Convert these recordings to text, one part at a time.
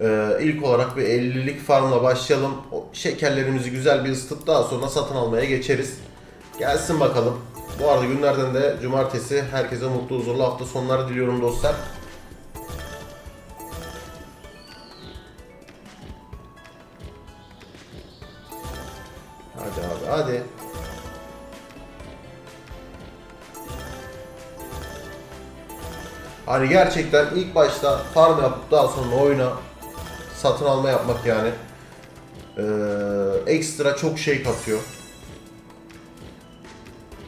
Ee, ilk olarak bir 50'lik farmla başlayalım. O şekerlerimizi güzel bir ısıtıp daha sonra satın almaya geçeriz. Gelsin bakalım. Bu arada günlerden de cumartesi. Herkese mutlu huzurlu hafta sonları diliyorum dostlar. Hadi abi hadi. Hani gerçekten ilk başta farm yapıp daha sonra oyuna satın alma yapmak yani eee, ekstra çok şey katıyor.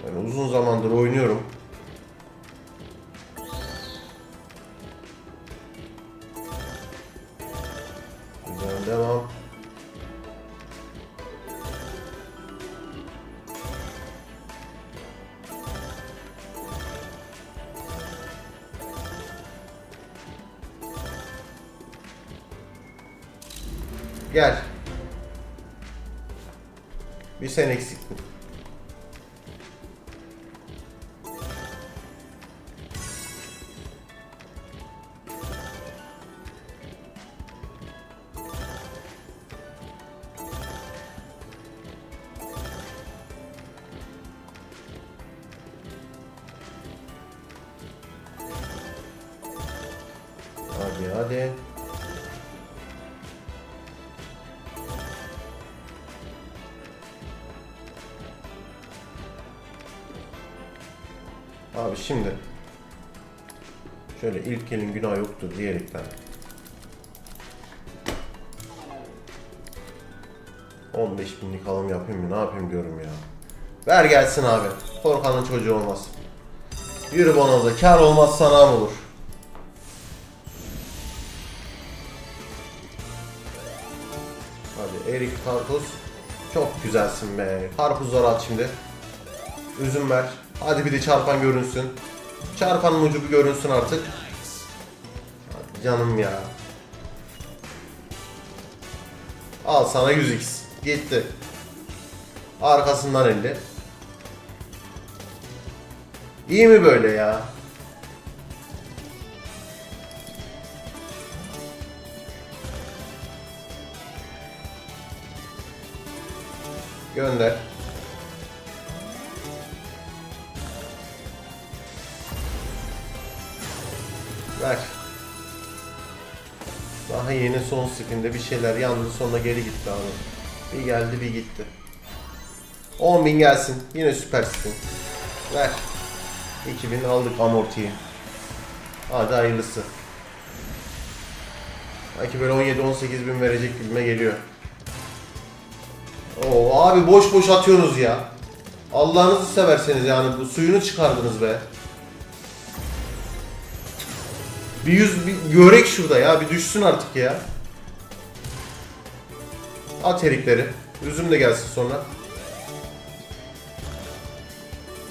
Yani uzun zamandır oynuyorum. Gel. Bir sen eksiktin. Hadi hadi. Şimdi şöyle ilk elin günah yoktur diyerekten 15 binlik alım yapayım mı ne yapayım diyorum ya. Ver gelsin abi. Korkanın çocuğu olmaz. Yürü bonoza kar olmaz sana mı olur? Hadi erik karpuz. Çok güzelsin be. Karpuzları at şimdi. Üzüm ver. Hadi bir de çarpan görünsün. Çarpanın ucu bir görünsün artık. Hadi canım ya. Al sana 100x. Gitti. Arkasından 50. İyi mi böyle ya? Gönder. Yeni son spinde bir şeyler yandı sonra geri gitti abi. Bir geldi bir gitti. 10.000 gelsin. Yine süper spin. Ver. 2000 aldık amortiyi. Hadi hayırlısı. Belki böyle 17-18 bin verecek gibime geliyor. Oo abi boş boş atıyorsunuz ya. Allah'ınızı severseniz yani bu suyunu çıkardınız be. Bir yüz bir görek şurada ya bir düşsün artık ya. At erikleri. Üzüm de gelsin sonra.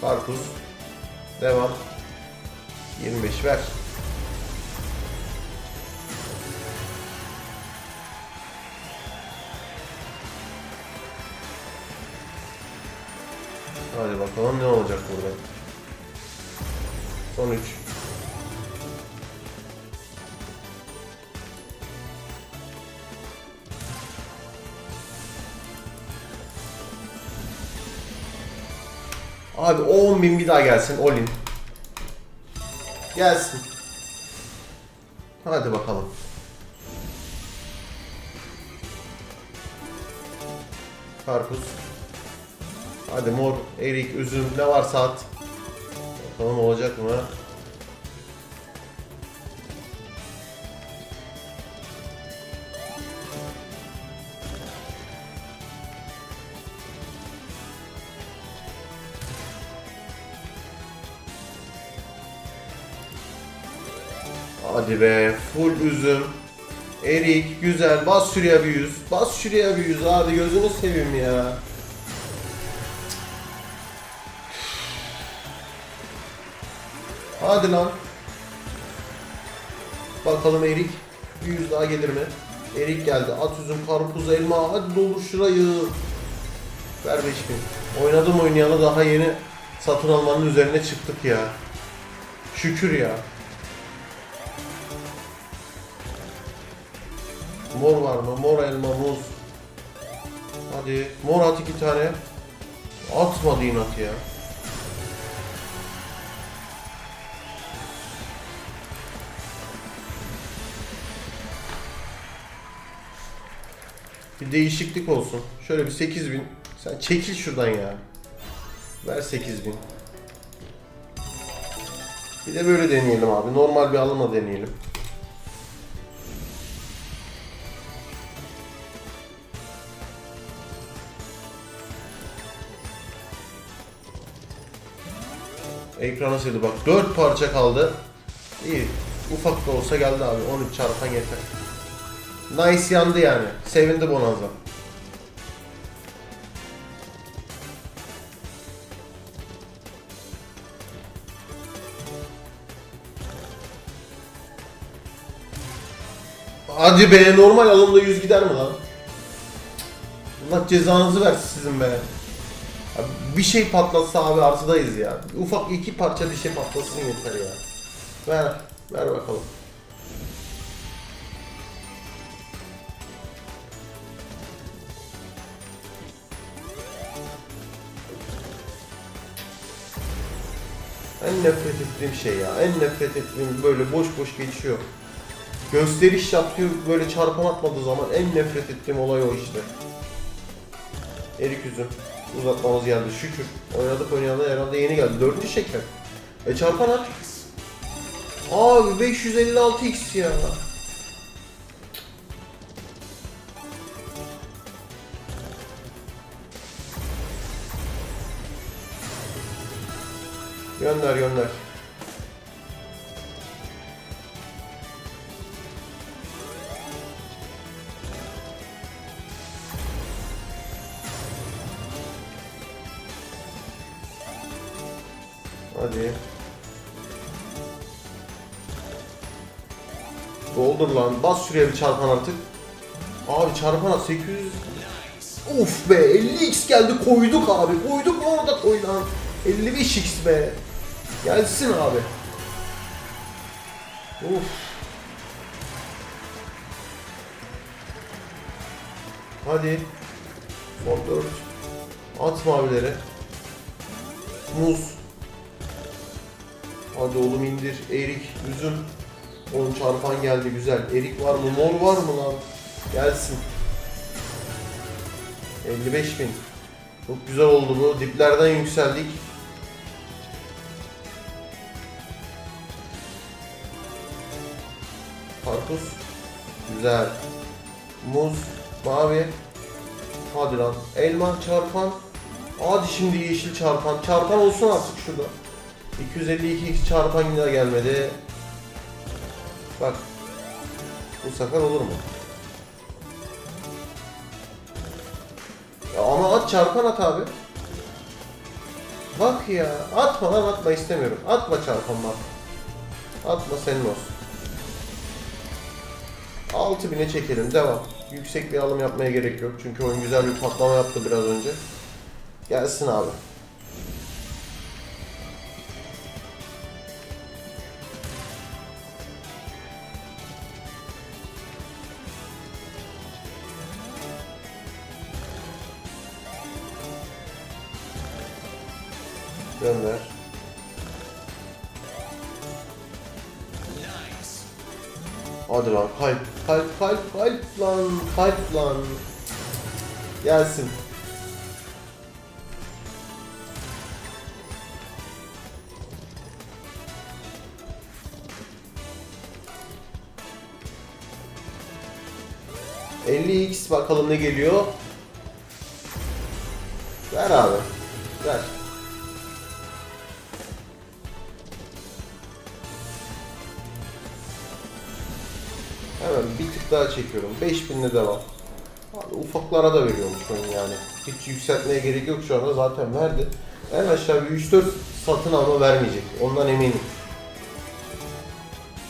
Karpuz. Devam. 25 ver. Hadi bakalım ne olacak burada. Son 3. Abi o 10 bin bir daha gelsin Olin. Gelsin. Hadi bakalım. Karpuz. Hadi mor, erik, üzüm ne varsa at. Bakalım olacak mı? Hadi be full üzüm. Erik güzel bas şuraya bir yüz. Bas şuraya bir yüz hadi gözünü seveyim ya. Hadi lan. Bakalım Erik. Bir yüz daha gelir mi? Erik geldi. At üzüm, karpuz, elma. Hadi doldur şurayı. Ver 5000. Oynadım oynayalı daha yeni satın almanın üzerine çıktık ya. Şükür ya. Mor var mı? Mor elma, muz. Hadi. Mor at iki tane. Atmadı inat ya. Bir değişiklik olsun. Şöyle bir 8000. Sen çekil şuradan ya. Ver 8000. Bir de böyle deneyelim abi. Normal bir alımla deneyelim. Ekrana sildi bak. 4 parça kaldı. İyi. Ufak da olsa geldi abi. 13 çarpan yeter. Nice yandı yani. Sevindi Bonanza. Hadi be normal alımda 100 gider mi lan? Allah cezanızı versin sizin be. Bir şey patlatsa abi artıdayız ya. Ufak iki parça bir şey patlasın yeter ya. Ver, ver bakalım. En nefret ettiğim şey ya. En nefret ettiğim böyle boş boş geçiyor. Gösteriş yapıyor böyle çarpan atmadığı zaman en nefret ettiğim olay o işte. Erik üzüm. Uzatmamız geldi şükür. Oynadık oynayalı herhalde yeni geldi. Dördüncü şeker. E çarpan at. Abi 556x ya. Gönder gönder. Hadi. Doldur lan. Bas şuraya bir çarpan artık. Abi çarpan at 800. Uf be 50x geldi koyduk abi. Koyduk orada koy lan. 55x be. Gelsin abi. Uf. Hadi. Son 4. At mavileri. Muz. Hadi oğlum indir. Erik, üzüm. Onun çarpan geldi güzel. Erik var mı? Mor var mı lan? Gelsin. 55 bin. Çok güzel oldu bu. Diplerden yükseldik. Karpuz. Güzel. Muz. Mavi. Hadi lan. Elma çarpan. Hadi şimdi yeşil çarpan. Çarpan olsun artık şurada. 252 çarpan yine gelmedi. Bak. Bu sefer olur mu? Ya ama at çarpan at abi. Bak ya. Atma lan atma istemiyorum. Atma çarpan bak. Atma senin olsun. 6000'e çekelim. Devam. Yüksek bir alım yapmaya gerek yok. Çünkü oyun güzel bir patlama yaptı biraz önce. Gelsin abi. Gönder. Hadi lan kalp, kalp, kalp, kalp lan, kalp lan. Gelsin. x bakalım ne geliyor. Ver abi. Ver. Hemen bir tık daha çekiyorum. 5000'le devam. Abi ufaklara da veriyormuş oyun yani. Hiç yükseltmeye gerek yok şu anda zaten verdi. En aşağı bir 3-4 satın alma vermeyecek. Ondan eminim.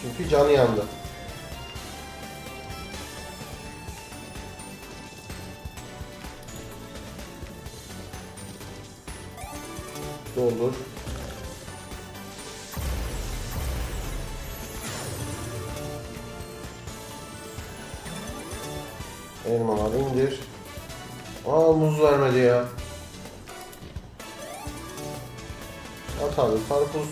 Çünkü canı yandı. Doldur. Elmalar indir. Aa muz vermedi ya. At abi karpuz.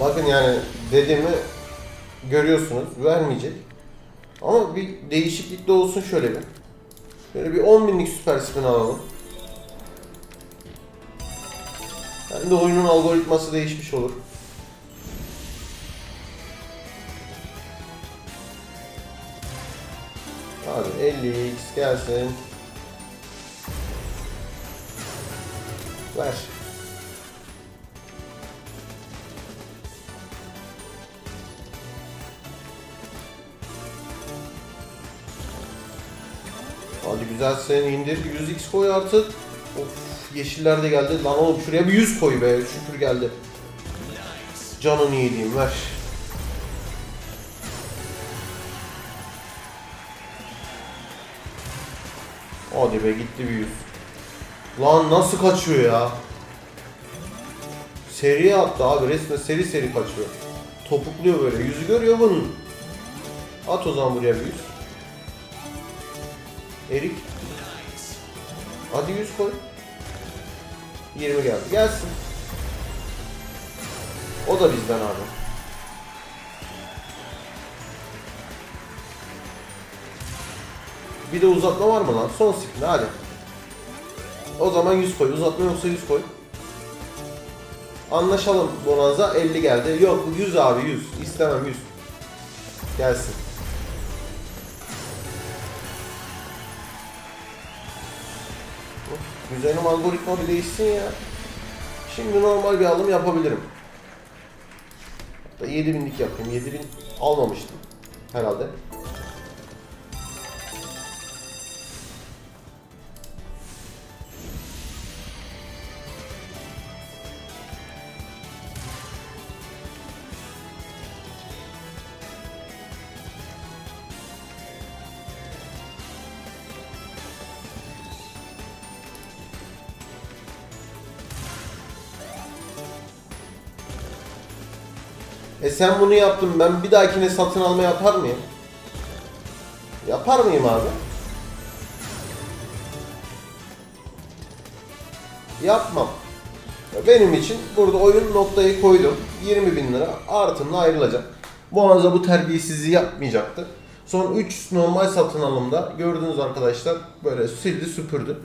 Bakın yani dediğimi görüyorsunuz. Vermeyecek. Ama bir değişiklik de olsun şöyle bir. Böyle bir 10 binlik süper spin alalım. Hem de oyunun algoritması değişmiş olur. Abi 50x gelsin. Ver. Hadi güzelsin indir 100x koy artık. Of yeşiller de geldi. Lan oğlum şuraya bir 100 koy be şükür geldi. Canını yediğim ver. Hadi be gitti bir 100. Lan nasıl kaçıyor ya? Seriye attı abi resmen seri seri kaçıyor. Topukluyor böyle yüzü görüyor bunun. At o zaman buraya bir 100. Erik. Hadi 100 koy. 20 geldi. Gelsin. O da bizden abi. Bir de uzatma var mı lan? Son spin hadi. O zaman 100 koy. Uzatma yoksa 100 koy. Anlaşalım Bonanza 50 geldi. Yok 100 abi 100. İstemem 100. Gelsin. Güzelim algoritma bir değişsin ya. Şimdi normal bir alım yapabilirim. Hatta 7000'lik yapayım. 7000 almamıştım herhalde. Sen bunu yaptın ben bir dahakine satın alma yapar mıyım? Yapar mıyım abi? Yapmam. Benim için burada oyun noktayı koydum. 20 bin lira artımla ayrılacak. Bu anza bu terbiyesizliği yapmayacaktı. Son 3 normal satın alımda gördüğünüz arkadaşlar böyle sildi süpürdü.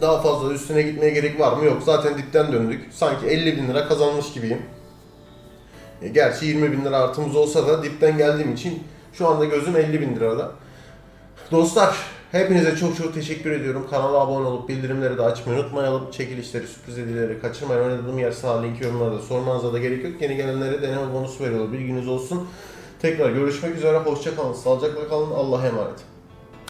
Daha fazla üstüne gitmeye gerek var mı? Yok. Zaten dipten döndük. Sanki 50 bin lira kazanmış gibiyim. E, Gerçi 20 bin lira artımız olsa da dipten geldiğim için şu anda gözüm 50 bin lirada. Dostlar hepinize çok çok teşekkür ediyorum. Kanala abone olup bildirimleri de açmayı unutmayalım. Çekilişleri, sürpriz hediyeleri kaçırmayın. Oynadığım yer sağ linki yorumlarda sormanıza da gerek yok. Yeni gelenlere deneme bonusu veriyorlar. Bilginiz olsun. Tekrar görüşmek üzere. Hoşça kalın. Sağlıcakla kalın. Allah'a emanet.